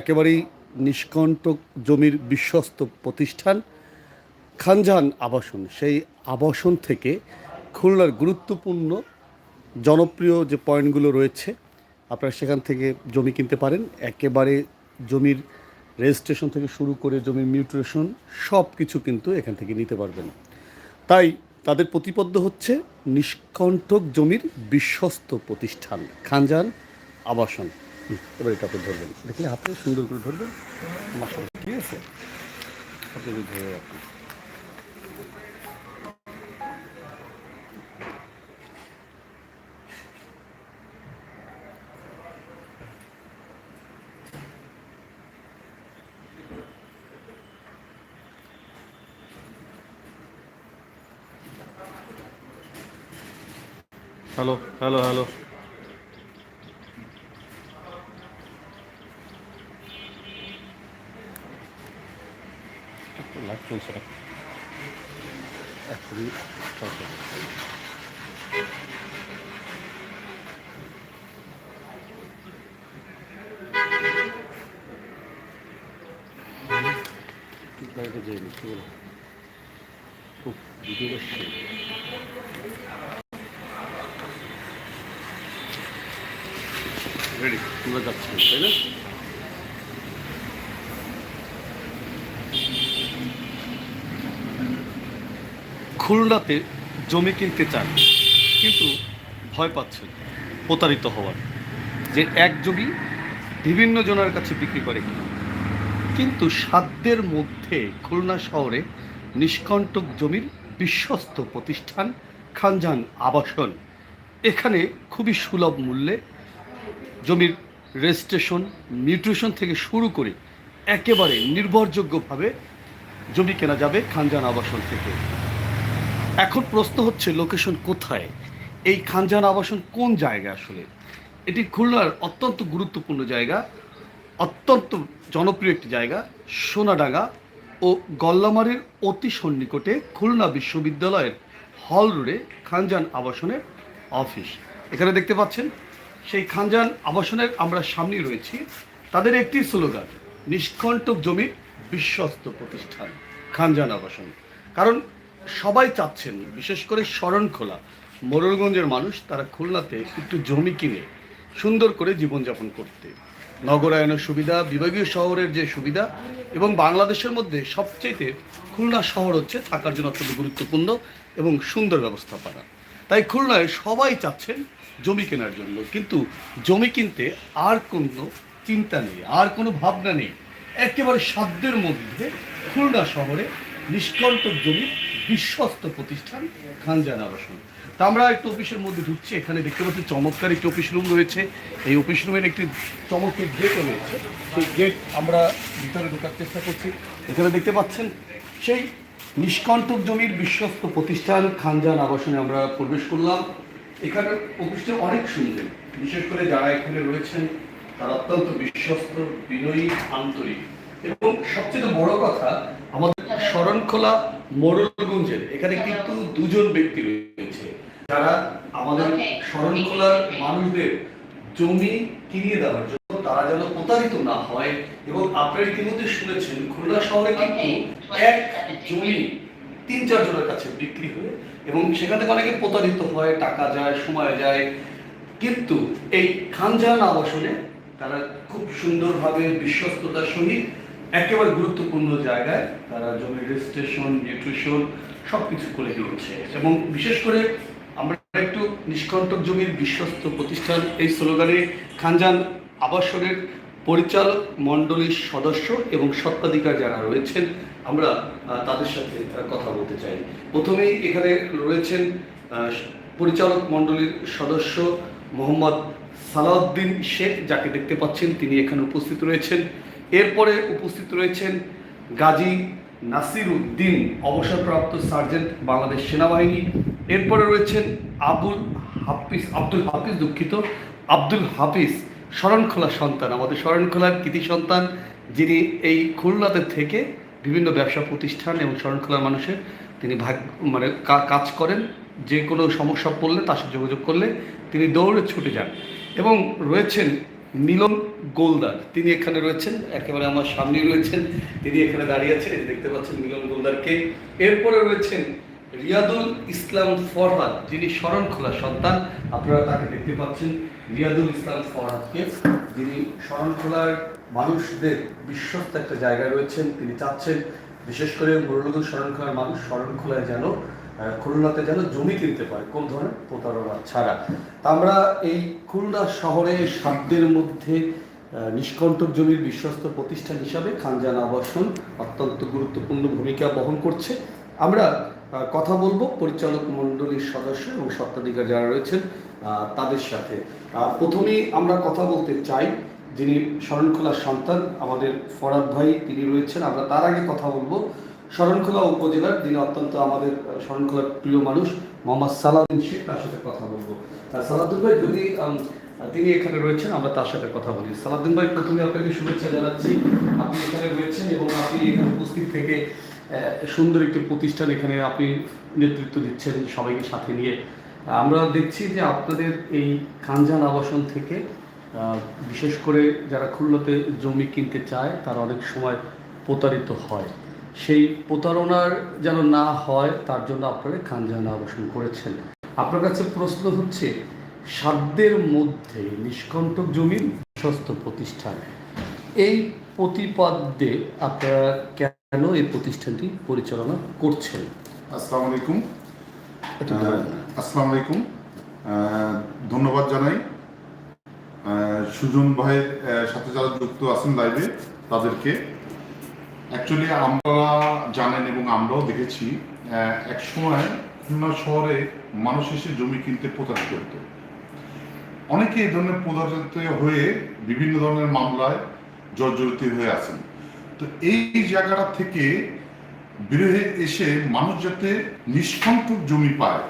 একেবারেই নিষ্কণ্টক জমির বিশ্বস্ত প্রতিষ্ঠান খানজাহান আবাসন। সেই আবাসন থেকে খুলনার গুরুত্বপূর্ণ জনপ্রিয় যে পয়েন্টগুলো রয়েছে, আপনারা সেখান থেকে জমি কিনতে পারেন। একেবারে জমির রেজিস্ট্রেশন থেকে শুরু করে জমির মিউট্রেশন সব কিছু কিন্তু এখান থেকে নিতে পারবেন। তাই তাদের প্রতিপদ্য হচ্ছে নিষ্কণ্টক জমির বিশ্বস্ত প্রতিষ্ঠান খানজান আবাসন। এবার এটা আপনি ধরবেন। দেখলে হাতে সুন্দর করে ধরবেন। মাসা ঠিক আছে? আপনি ধরে রাখুন। Hello hello hello. খুলনাতে জমি কিনতে চান, কিন্তু ভয় পাচ্ছেন প্রতারিত হওয়ার। যে এক জমি বিভিন্ন জনের কাছে বিক্রি করে কিনা। কিন্তু সাধ্যের মধ্যে খুলনা শহরে নিষ্কণ্টক জমির বিশ্বস্ত প্রতিষ্ঠান খানজান আবাসন। এখানে খুবই সুলভ মূল্যে জমির রেজিস্ট্রেশন, নিউট্রিশন থেকে শুরু করে একেবারে নির্ভরযোগ্যভাবে জমি কেনা যাবে খানজান আবাসন থেকে। এখন প্রশ্ন হচ্ছে লোকেশন কোথায়? এই খানজান আবাসন কোন জায়গা আসলে? এটি খুলনার অত্যন্ত গুরুত্বপূর্ণ জায়গা, অত্যন্ত জনপ্রিয় একটি জায়গা, সোনাডাঙ্গা ও গল্লামারির অতি সন্নিকটে খুলনা বিশ্ববিদ্যালয়ের হল রোডে খানজান আবাসনের অফিস। এখানে দেখতে পাচ্ছেন, সেই খানজান আবাসনের আমরা সামনেই রয়েছি। তাদের একটি স্লোগান, নিষ্কণ্টক জমির বিশ্বস্ত প্রতিষ্ঠান, খানজান আবাসন। কারণ সবাই চাচ্ছেন, বিশেষ করে শরণখোলা, মোরলগঞ্জের মানুষ, তারা খুলনাতে একটু জমি কিনে সুন্দর করে জীবনযাপন করতে। নগরায়নের সুবিধা, বিভাগীয় শহরের যে সুবিধা এবং বাংলাদেশের মধ্যে সবচেয়ে খুলনা শহর হচ্ছে থাকার জন্য অত্যন্ত গুরুত্বপূর্ণ এবং সুন্দর ব্যবস্থাপনা তাই খুলনায় সবাই চাচ্ছেন জমি কেনার জন্য। কিন্তু জমি কিনতে আর কোনো চিন্তা নেই, আর কোনো ভাবনা নেই। একেবারে সাধ্যের মধ্যে খুলনা শহরে নিষ্কণ্টক জমি বিশ্বস্ত প্রতিষ্ঠান খানজান আবাসন। তা আমরা একটু অফিসের মধ্যে ঢুকছি, এখানে দেখতে পাচ্ছি চমৎকার একটি অফিস রুম রয়েছে। এই অফিস রুমের একটি চমৎকার গেটও রয়েছে। সেই গেট আমরা ভিতরে ঢোকার চেষ্টা করছি। এখানে দেখতে পাচ্ছেন, সেই নিষ্কণ্টক জমির বিশ্বস্ত প্রতিষ্ঠান খানজান আবাসনে আমরা প্রবেশ করলাম। এখানে অফিসটা অনেক সুন্দর। বিশেষ করে যারা এখানে রয়েছেন, তারা অত্যন্ত বিশ্বস্ত, বিনয়ী, আন্তরিক। এবং সবচেয়ে বড় কথা, আমাদের শরণখোলা মোড়লগঞ্জের এখানে কিন্তু দুজন ব্যক্তি রয়েছে। যারা আমাদের শরণখোলার মানুষদের জমি কিনিয়ে দেওয়ার জন্য তারা যেন প্রতারিত না হয় এবং আপনারা ইতিমধ্যে শুনেছেন খুলনা শহরে কিন্তু এক জমি তিন চার জনের কাছে বিক্রি হয়ে এবং সেখান থেকে অনেকে প্রতারিত হয় টাকা যায় সময় যায়। কিন্তু এই খানজাহান আবাসনে তারা খুব সুন্দরভাবে বিশ্বস্ততার সহিত একেবারে গুরুত্বপূর্ণ জায়গায় তারা জমি রেজিস্ট্রেশন নিউট্রিশন সব কিছু করে দিচ্ছে এবং বিশেষ করে আমরা একটু নিষ্কণ্টক জমির বিশ্বস্ত প্রতিষ্ঠান এই স্লোগানে খানজান আবাসনের পরিচালক মণ্ডলীর সদস্য এবং সত্ত্বাধিকার যারা রয়েছেন, আমরা তাদের সাথে কথা বলতে চাই। প্রথমেই এখানে রয়েছেন পরিচালক মণ্ডলীর সদস্য মোহাম্মদ সালাউদ্দিন শেখ, যাকে দেখতে পাচ্ছেন, তিনি এখানে উপস্থিত রয়েছেন। এরপরে উপস্থিত রয়েছেন গাজী নাসির উদ্দিন অবসরপ্রাপ্ত সার্জেন্ট বাংলাদেশ সেনাবাহিনী। এরপরে রয়েছেন আবুল হাফিজ, আব্দুল হাফিজ দুঃখিত, আব্দুল হাফিজ শরণখোলা সন্তান, আমাদের শরণখোলার কৃতি সন্তান, যিনি এই খুলনাতে থেকে বিভিন্ন ব্যবসা প্রতিষ্ঠান এবং শরণখোলার মানুষের তিনি ভাগ মানে কাজ করেন। যে কোনো সমস্যা পড়লে তার সাথে যোগাযোগ করলে তিনি দৌড়ে ছুটে যান। এবং রয়েছেন মিলন গোলদার। তিনি এখানে রয়েছেন, একেবারে আমার সামনে রয়েছেন। তিনি এখানে দাঁড়িয়ে আছেন দেখতে পাচ্ছেন মিলন গোলদারকে। এরপরে রয়েছেন রিয়াদুল ইসলাম ফরহাদ, যিনি শরণখোলা সন্তান। আপনারা তাকে দেখতে পাচ্ছেন, রিয়াদুল ইসলাম ফরহাদকে। যিনি শরণখোলার মানুষদের বিশ্বস্ত একটা জায়গায় রয়েছেন। তিনি চাচ্ছেন, বিশেষ করে মুরলুদুল শরণখোলার মানুষ শরণখোলায় যেন খুলনাতে যেন জমি কিনতে পারে, কোন ধরনের? প্রতারণা ছাড়া। আমরা এই খুলনা শহরে সাধ্যের মধ্যে নিষ্কণ্টক জমির বিশ্বস্ত প্রতিষ্ঠান হিসাবে খানজান আবাসন অত্যন্ত গুরুত্বপূর্ণ ভূমিকা বহন করছে। আমরা কথা বলব পরিচালক মণ্ডলীর সদস্য এবং সত্ত্বাধিকার যারা রয়েছেন তাদের সাথে। প্রথমেই আমরা কথা বলতে চাই যিনি শরণখোলার সন্তান, আমাদের ফরাদ ভাই, তিনি রয়েছেন। আমরা তার আগে কথা বলব শরণখোলা উপজেলার যিনি অত্যন্ত আমাদের শরণখোলার প্রিয় মানুষ, মোহাম্মদ সালাউদ্দিন শেখ, তার সাথে কথা বলব। সালাউদ্দিন ভাই, যদি তিনি এখানে রয়েছেন, আমরা তার সাথে কথা বলি। সালাউদ্দিন ভাই, প্রথমে আপনাকে শুভেচ্ছা জানাচ্ছি। আপনি এখানে রয়েছেন এবং আপনি এখানে উপস্থিত থেকে সুন্দর একটি প্রতিষ্ঠান এখানে আপনি নেতৃত্ব দিচ্ছেন সবাইকে সাথে নিয়ে। আমরা দেখছি যে আপনাদের এই খানজান আবাসন থেকে বিশেষ করে যারা খুলনাতে জমি কিনতে চায়, তারা অনেক সময় প্রতারিত হয়। সেই প্রতারণার যেন না হয় তার জন্য আপনারা খানজান আবাসন করেছেন। আপনার কাছে প্রশ্ন হচ্ছে সাধ্যের মধ্যে নিষ্কণ্টক জমির বিশ্বস্ত প্রতিষ্ঠান এই প্রতিপাদ্যে আপনারা কেন এই প্রতিষ্ঠানটি পরিচালনা করছেন? আসসালামু আলাইকুম। আসসালামু আলাইকুম। ধন্যবাদ জানাই। সুজন ভাইয়ের সাথে যারা যুক্ত আছেন লাইভে তাদেরকে। অ্যাকচুয়ালি আমরা জানেন এবং আমরাও দেখেছি এক সময় খুলনা শহরে মানুষ এসে জমি কিনতে প্রতারিত হতো। অনেকে এই ধরনের প্রতারিত হয়ে বিভিন্ন ধরনের মামলায় জর্জরিত হয়ে আছেন। তো এই জায়গাটা থেকে বেরোয় এসে মানুষ যাতে নিষ্কণ্টক জমি পায়,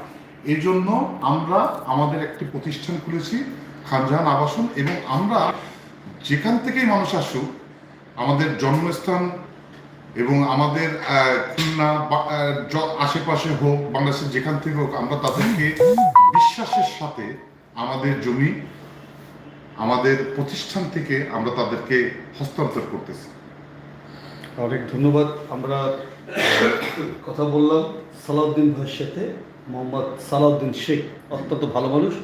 এই জন্য আমরা আমাদের একটি প্রতিষ্ঠান খুলেছি খানজাহান আবাসন, এবং আমরা যেখান থেকেই মানুষ আসুক, আমাদের জন্মস্থান এবং আমাদের খুলনা আশেপাশে হোক, বাংলাদেশের যেখান থেকে হোক, আমরা তাদেরকে বিশ্বাসের সাথে আমাদের জমি, আমাদের প্রতিষ্ঠান থেকে আমরা তাদেরকে হস্তান্তর করতেছি। অনেক ধন্যবাদ। আমরা কথা বললাম সালাউদ্দিন ভাইয়ের সাথে। মোহাম্মদ সালাউদ্দিন শেখ অত্যন্ত ভালো মানুষ।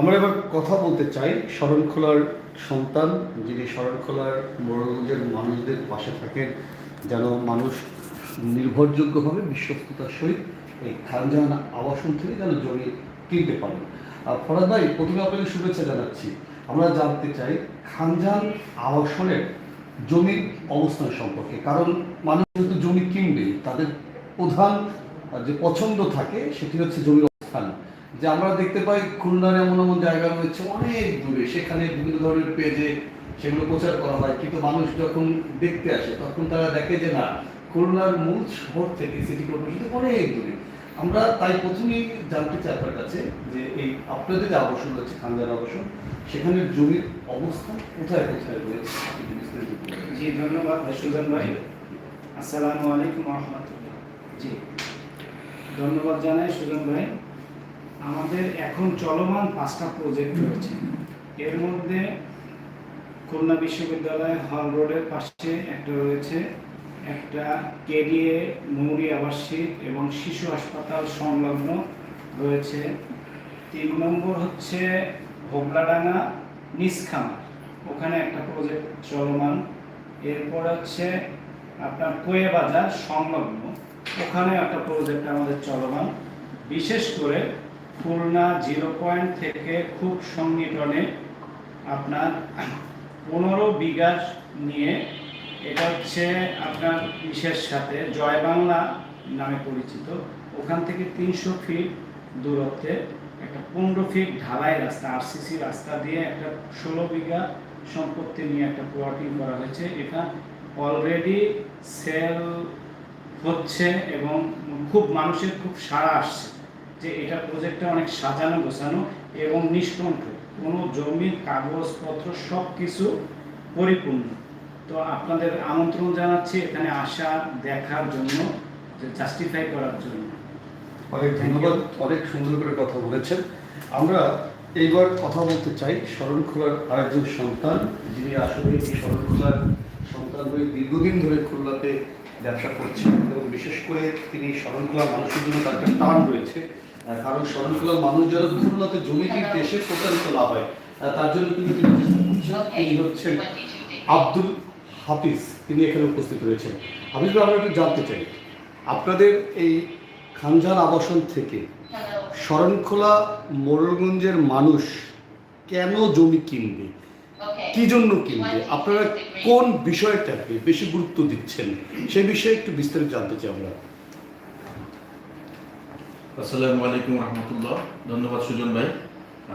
আমরা এবার কথা বলতে চাই শরণখোলার সন্তান, যিনি শরণখোলার মোরলগঞ্জের মানুষদের পাশে থাকেন। যেন মানুষ নির্ভরযোগ্যভাবে বিশ্বস্ততার সহিত এই খানজাহান আবাসন থেকে যেন জমি কিনতে পারেন আর ফরাদ ভাই, প্রথমে আপনাকে শুভেচ্ছা জানাচ্ছি। আমরা জানতে চাই, খানজাহান আবাসনের জমির অবস্থান সম্পর্কে। কারণ মানুষ যেহেতু জমি কিনবে, তাদের প্রধান যে পছন্দ থাকে, সেটি হচ্ছে জমির অবস্থান। যে আমরা দেখতে পাই, খুলনার এমন এমন জায়গা রয়েছে, অনেক দূরে। সেখানে বিভিন্ন ধরনের পেজে সেগুলো প্রচার করা হয়, কিন্তু মানুষ যখন দেখতে আসে, তখন তারা দেখে যে না, খুলনার মূল শহর থেকে সিটি কর্পোরেশন অনেক দূরে। আমরা তাই প্রথমেই জানতে চাই আপনার কাছে যে এই আপনাদের যে আবাসন রয়েছে খানজার আবাসন, সেখানে জমির অবস্থা কোথায় কোথায় রয়েছে। জি, ধন্যবাদ সুজন ভাই। আসসালামু আলাইকুম জি, ধন্যবাদ জানাই সুজন ভাই। আমাদের এখন চলমান পাঁচটা প্রজেক্ট রয়েছে। এর মধ্যে খুলনা বিশ্ববিদ্যালয় হল রোডের পাশে একটা রয়েছে। একটা কেডিএ, মৌরি আবাসিক এবং শিশু হাসপাতাল সংলগ্ন রয়েছে। তিন নম্বর হচ্ছে হোগলাডাঙ্গা নিসখামা ওখানে একটা প্রজেক্ট চলমান। এরপর হচ্ছে আপনার কোয়ে বাজার সংলগ্ন। ওখানে একটা প্রজেক্ট আমাদের চলমান। বিশেষ করে খুলনা জিরো পয়েন্ট থেকে খুব সন্নিটনে আপনার পনেরো বিঘা নিয়ে এটা হচ্ছে আপনার ইসের সাথে জয় বাংলা নামে পরিচিত। ওখান থেকে তিনশো ফিট দূরত্বে একটা পনেরো ফিট ঢালাই রাস্তা আরসিসি রাস্তা দিয়ে একটা ষোলো বিঘা সম্পত্তি নিয়ে একটা প্লটিং করা হয়েছে। এটা অলরেডি সেল হচ্ছে এবং খুব মানুষের খুব সাড়া আসছে যে এটা প্রজেক্টটা অনেক সাজানো গোছানো এবং নিষ্কণ্ঠ। কোনো জমির কাগজপত্র সব কিছু পরিপূর্ণ। তো আপনাদের আমন্ত্রণ জানাচ্ছি এখানে আসা দেখার জন্য জাস্টিফাই করার জন্য। অনেক ধন্যবাদ অনেক সুন্দর করে কথা বলেছেন। আমরা এইবার কথা বলতে চাই শরণখোলার আরেকজন সন্তান যিনি আসলে এই শরণখোলার সন্তান হয়ে দীর্ঘদিন ধরে খুলনাতে ব্যবসা করছেন এবং বিশেষ করে তিনি শরণখোলার মানুষের জন্য তার একটা টান রয়েছে। কারণ শরণখোলার মানুষ যারা খুলনাতে জমি কিনতে এসে প্রতারিত লাভ হয় তার জন্য কিন্তু তিনি হচ্ছেন আব্দুল হাফিজ। তিনি এখানে উপস্থিত রয়েছেন। হাফিজ আমরা একটু জানতে চাই। আপনাদের এই খানজান আবাসন থেকে শরণখোলা মোড়লগঞ্জের মানুষ কেন জমি কিনবে? কি জন্য কিনবে? আপনারা কোন বিষয়টাকে বেশি গুরুত্ব দিচ্ছেন? সে বিষয়ে একটু বিস্তারিত জানতে চাই আমরা। আসসালামু আলাইকুম রহমতুল্লাহ। ধন্যবাদ সুজন ভাই।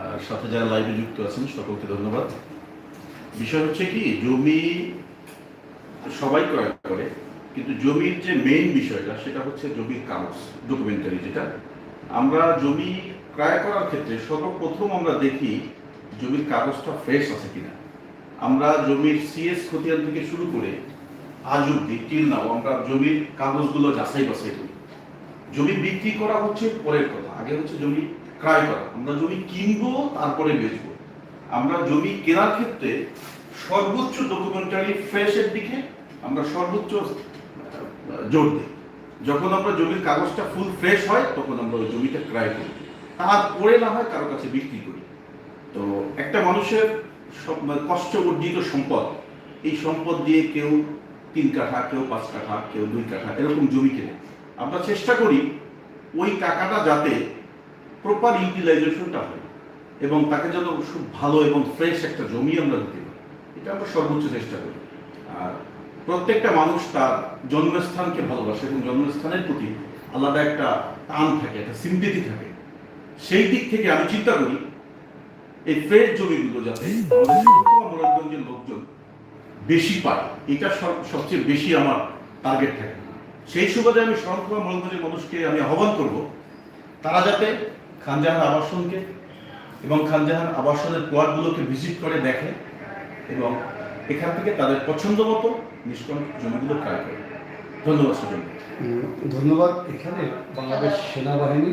আর সাথে যারা লাইভে যুক্ত আছেন, সকলকে ধন্যবাদ। বিষয় হচ্ছে কি, জমি সবাই ক্রয় করে, কিন্তু জমির যে মেইন বিষয়টা, সেটা হচ্ছে জমির কাগজ ডকুমেন্টারি যেটা। আমরা জমি ক্রয় করার ক্ষেত্রে সর্বপ্রথম আমরা দেখি জমির কাগজটা ফ্রেশ আছে কিনা। আমরা জমির সিএস খতিয়ান থেকে শুরু করে আজ অব্দি টিল নাও আমরা জমির কাগজগুলো যাচাই বাছাই করি। জমি বিক্রি করা হচ্ছে পরের কথা, আগে হচ্ছে জমি ক্রয় করা। আমরা জমি কিনবো, তারপরে বেচবো। আমরা জমি কেনার ক্ষেত্রে সর্বোচ্চ ডকুমেন্টারি ফ্রেশের দিকে আমরা সর্বোচ্চ জোর দিই। যখন আমরা জমির কাগজটা ফুল ফ্রেশ হয়, তখন আমরা ওই জমিটা ক্রয় করি। তারপরে না হয় কারও কাছে বিক্রি করি। তো একটা মানুষের মানে কষ্ট অর্জিত সম্পদ, এই সম্পদ দিয়ে কেউ তিন কাঠা, কেউ পাঁচ কাঠা, কেউ দুই কাঠা, এরকম জমি কেনে। আমরা চেষ্টা করি ওই টাকাটা যাতে প্রপার ইউটিলাইজেশনটা হয় এবং তাকে যেন খুব ভালো এবং ফ্রেশ একটা জমি আমরা দিতে পারি। এটা আমরা সর্বোচ্চ চেষ্টা করি। আর প্রত্যেকটা মানুষ তার জন্মস্থানকে ভালোবাসে এবং জন্মস্থানের প্রতি আলাদা একটা টান থাকে একটা সিম্পেথি থাকে। সেই দিক থেকে আমি চিন্তা করি এই ফ্রেশ জমিগুলো যাতে আমাদের লোকজন বেশি পায় এটা সব- সবচেয়ে বেশি আমার টার্গেট থাকে। সেই সুবাদে আমি শরণখোলা মোরারগঞ্জের মানুষকে আমি আহ্বান করব, তারা যাতে খানজাহান আবাসনকে এবং খানজাহান আবাসনের প্লটগুলোকে ভিজিট করে, দেখে এবং এখান থেকে তাদের পছন্দ মতো নিষ্কণ জমিগুলো ক্রয় করে। ধন্যবাদ সুজন ধন্যবাদ। এখানে বাংলাদেশ সেনাবাহিনী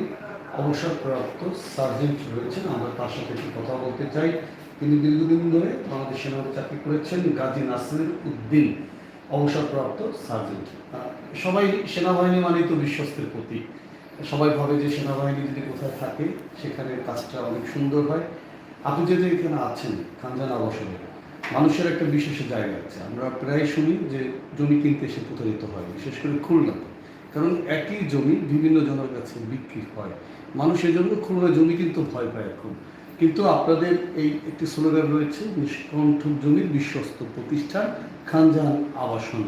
অবসরপ্রাপ্ত সার্জেন্ট রয়েছেন। আমরা তার সাথে একটু কথা বলতে চাই। তিনি দীর্ঘদিন ধরে বাংলাদেশ সেনাবাহিনী চাকরি করেছেন। গাজী নাসির উদ্দিন, অবসরপ্রাপ্ত সার্জেন্ট। সবাই সেনাবাহিনী মানেই তো বিশ্বস্তের প্রতীক। সবাই ভাবে যে সেনাবাহিনী যদি কোথায় থাকে, সেখানে কাজটা অনেক সুন্দর হয়। আপনি যদি এখানে আছেন খানজান আবাসনে, মানুষের একটা বিশেষ জায়গা আছে। আমরা প্রায় শুনি যে জমি কিনতে এসে প্রতারিত হয়, বিশেষ করে খুলনাতে কারণ একই জমি বিভিন্ন জনের কাছে বিক্রি হয়। মানুষ এই জন্য খুলনা জমি কিন্তু ভয় পায় এখন। কিন্তু আপনাদের এই একটি স্লোগান রয়েছে নিষ্কণ্ঠ জমির বিশ্বস্ত প্রতিষ্ঠান খানজাহান আবাসন।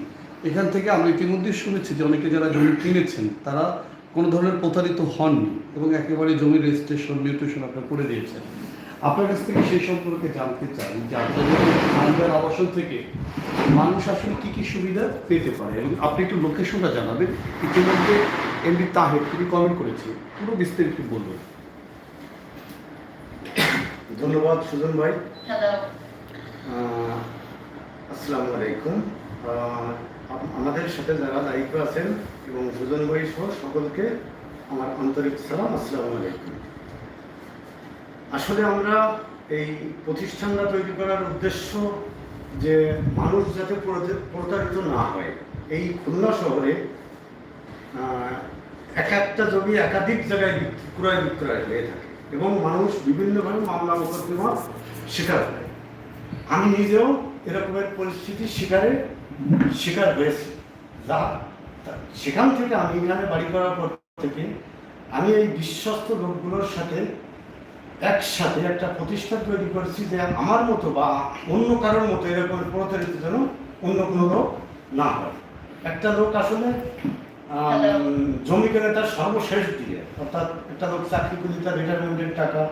এখান থেকে আমরা ইতিমধ্যে শুনেছি যে অনেকে যারা জমি কিনেছেন তারা কোনো ধরনের প্রতারিত হননি এবং একেবারে জমি রেজিস্ট্রেশন মিউটেশন আপনারা করে দিয়েছেন। আপনার কাছ থেকে সেই সম্পর্কে জানতে চাই যে আপনাদের আবাসন থেকে মানুষ আসলে কি কি সুবিধা পেতে পারে। এবং আপনি একটু লোকেশনটা জানাবেন। ইতিমধ্যে এমডি তাহের তিনি কমেন্ট করেছে পুরো বিস্তারিত বলবেন ধন্যবাদ সুজন ভাই। আসসালামু আলাইকুম। আমাদের সাথে যারা দায়িত্ব আছেন এবং সুজন ভাই সহ সকলকে আমার আন্তরিক সালাম, আসসালামু আলাইকুম। আসলে আমরা এই প্রতিষ্ঠানটা তৈরি করার উদ্দেশ্য যে মানুষ যাতে প্রতারিত না হয়। এই খুলনা শহরে এক একটা জমি একাধিক জায়গায় ক্রয় বিক্রয় হয়ে থাকে এবং মানুষ বিভিন্নভাবে মামলা মোকদ্দমা শিকার হয়। আমি নিজেও এরকমের পরিস্থিতির শিকারে শিকার হয়েছি। যা সেখান থেকে আমি এখানে বাড়ি করার পর থেকে আমি এই বিশ্বস্ত লোকগুলোর সাথে একসাথে একটা প্রতিষ্ঠান তৈরি করেছি যে আমার মতো বা অন্য কারোর মতো এরকম প্রতারিত যেন অন্য কোনো লোক না হয়। একটা লোক আসলে জমি কেনে তার সর্বশেষ দিয়ে অর্থাৎ একটা লোক চাকরি করলে তার রিটায়ারমেন্টের টাকা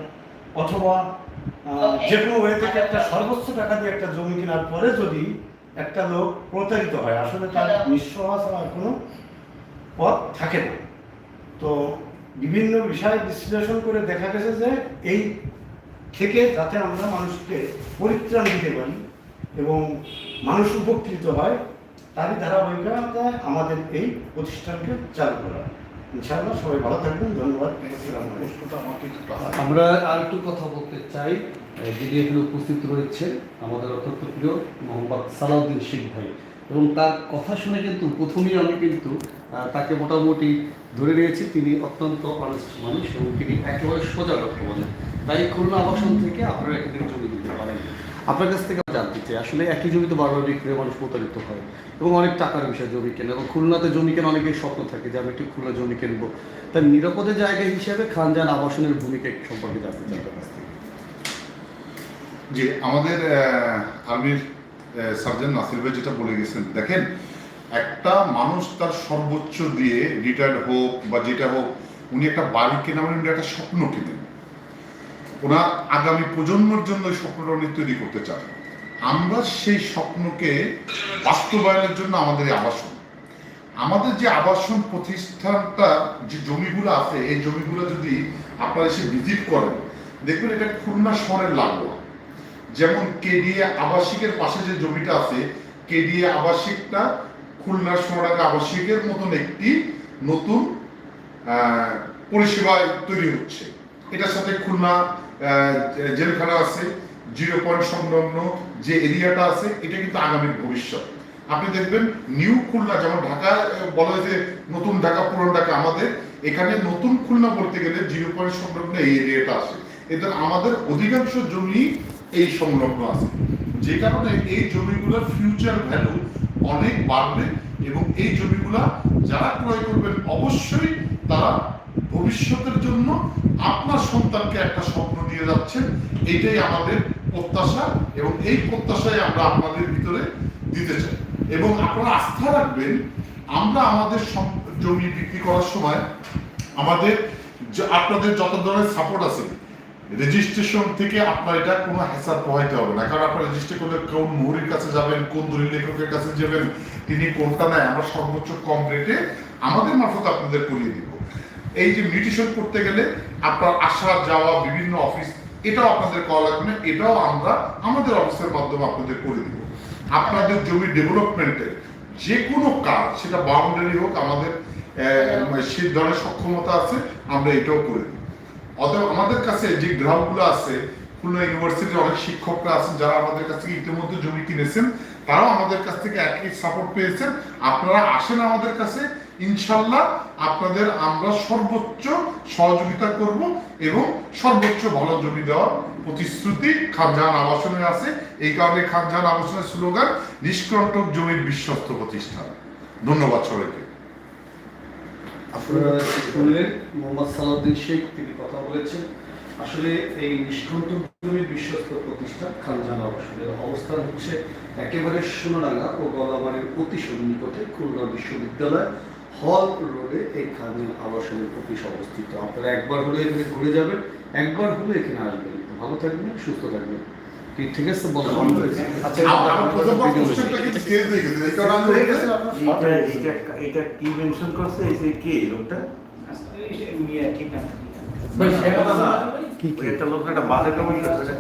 অথবা যে কোনো ওয়ে থেকে একটা সর্বোচ্চ টাকা দিয়ে একটা জমি কেনার পরে যদি একটা লোক প্রতারিত হয়। আসলে তার নিঃস্ব হওয়া ছাড়া কোনো পথ থাকে না। তো বিভিন্ন বিষয় বিশ্লেষণ করে দেখা গেছে যে এই থেকে যাতে আমরা মানুষকে পরিত্রাণ দিতে পারি এবং মানুষ উপকৃত হয় তারই ধারাবাহিকতায় আমাদের এই প্রতিষ্ঠানকে চালু করা। সবাই ভালো আমরা আর একটু কথা বলতে চাই যিনি এখানে উপস্থিত রয়েছে আমাদের অত্যন্ত প্রিয় মোহাম্মদ সালাউদ্দিন শেখ ভাই। এবং তার কথা শুনে কিন্তু প্রথমেই আমি কিন্তু তাকে মোটামুটি ধরে নিয়েছি, তিনি অত্যন্ত অনেস্ট মানুষ এবং তিনি একেবারে সোজা কথা বলেন তাই খুলনা আবাসন থেকে আপনারা এখানে জমি দিতে পারেন। আপনার কাছ থেকে জানতে চাই, আসলে একই জমিতে বারবার বিক্রি করে মানুষ প্রতারিত হয় এবং অনেক টাকার বিষয় জমি কেনা এবং খুলনাতে জমি কেনা অনেকের স্বপ্ন থাকে যে আমি একটু খুলনা জমি কিনবো। তাই নিরাপদে জায়গা হিসেবে খানজান আবাসনের ভূমিকা সম্পর্কে জানতে চাই আপনার কাছ থেকে। যে আমাদের আর্মির সার্জন নাসির ভাই যেটা বলে গেছেন, দেখেন, একটা মানুষ তার সর্বোচ্চ দিয়ে রিটায়ার্ড হোক বা যেটা হোক, উনি একটা বাড়ি কেনা মানে একটা স্বপ্ন কেনেন। ওনার আগামী প্রজন্মের জন্য স্বপ্নটা তৈরি করতে চান। আমরা সেই স্বপ্নকে বাস্তবায়নের জন্য আমাদের আবাসন। আমাদের যে আবাসন প্রতিষ্ঠানটা যে জমিগুলো আছে, এই জমিগুলো যদি আপনারা এসে ভিজিট করেন, দেখবেন এটা খুলনা শহরের লাগোয়া। যেমন কেডিএ আবাসিকের পাশে যে জমিটা আছে, কেডিএ আবাসিকটা খুলনা শহরের আবাসিকের মতন একটি নতুন পরিষেবা তৈরি হচ্ছে। এটার সাথে খুলনা জেলখানা আছে, জিরো পয়েন্ট সংলগ্ন যে এরিয়াটা আছে, এটা কিন্তু আগামীর ভবিষ্যৎ। আপনি দেখবেন নিউ খুলনা, যেমন ঢাকা বলা যে নতুন ঢাকা, পুরান ঢাকা আমাদের, এখানে নতুন খুলনা বলতে গেলে জিরো পয়েন্ট সংলগ্ন এই এরিয়াটা আছে। এদের আমাদের অধিকাংশ জমি এই সংলগ্ন আছে। যে কারণে এই জমিগুলোর ফিউচার ভ্যালু অনেক বাড়বে এবং এই জমিগুলা যারা ক্রয় করবেন, অবশ্যই তারা ভবিষ্যতের জন্য আপনার সন্তানকে একটা স্বপ্ন দিয়ে যাচ্ছেন এটাই আমাদের প্রত্যাশা এবং এই প্রত্যাশাই আমরা আপনাদের ভিতরে দিতে চাই। এবং আপনারা আস্থা রাখবেন, আমরা আমাদের জমি বিক্রি করার সময় আমাদের আপনাদের যত ধরনের সাপোর্ট আছে রেজিস্ট্রেশন থেকে আপনার এটা কোনো হেসার পোহাইতে হবে না। কারণ আপনার রেজিস্ট্রে করলে কোন মুহুরির কাছে যাবেন, কোন দলিল লেখকের কাছে যাবেন, তিনি কোনটা নেয়, আমরা সর্বোচ্চ কম রেটে আমাদের মারফত আপনাদের করিয়ে দিব। এই যে মিউটেশন করতে গেলে আপনার আসা, যাওয়া, বিভিন্ন অফিস এটাও আপনাদের করা লাগবে না, এটাও আমরা আমাদের অফিসের মাধ্যমে আপনাদের করে দিব। আপনাদের জমি ডেভেলপমেন্টের যে কোনো কাজ, সেটা বাউন্ডারি হোক, আমাদের সেই ধরনের সক্ষমতা আছে, আমরা এটাও করে দিব। অতএব আমাদের কাছে যে গ্রাহকগুলো আছে, খুলনা ইউনিভার্সিটির অনেক শিক্ষকরা আছেন, যারা আমাদের কাছ থেকে ইতিমধ্যে জমি কিনেছেন, তারাও আমাদের কাছ থেকে একই সাপোর্ট পেয়েছেন। আপনারা আসেন আমাদের কাছে ইনশাল্লাহ আপনাদের আমরা সর্বোচ্চ সহযোগিতা করব এবং সর্বোচ্চ ভালো জমি দেওয়ার প্রতিশ্রুতি খানজাহান আবাসনে আছে। এই কারণে খানজাহান আবাসনের স্লোগান, নিষ্কণ্টক জমির বিশ্বস্ত প্রতিষ্ঠান। ধন্যবাদ সবাইকে। আপনারা শুনলেন, মোহাম্মদ সালাউদ্দিন শেখ, তিনি কথা বলেছেন। আসলে এই নিষ্কণ্ঠ জমির বিশ্বস্ত প্রতিষ্ঠান খানজান আবাসনের অবস্থান হচ্ছে একেবারে সোনাডাঙ্গা ও গলাবাড়ির অতি সন্নিকটে খুলনা বিশ্ববিদ্যালয়। হল রোডে এই খানজান আবাসনের অফিস অবস্থিত। আপনারা একবার হলে এখানে ঘুরে যাবেন একবার হলে এখানে আসবেন। ভালো থাকবেন সুস্থ থাকবেন। ঠিক আছে? আচ্ছা এটা এটা এটা কি মেনশন করছে? এই যে কে লোকটা? মিয়া ঠিক একটা লোক একটা বাজে কমেন্ট করছে।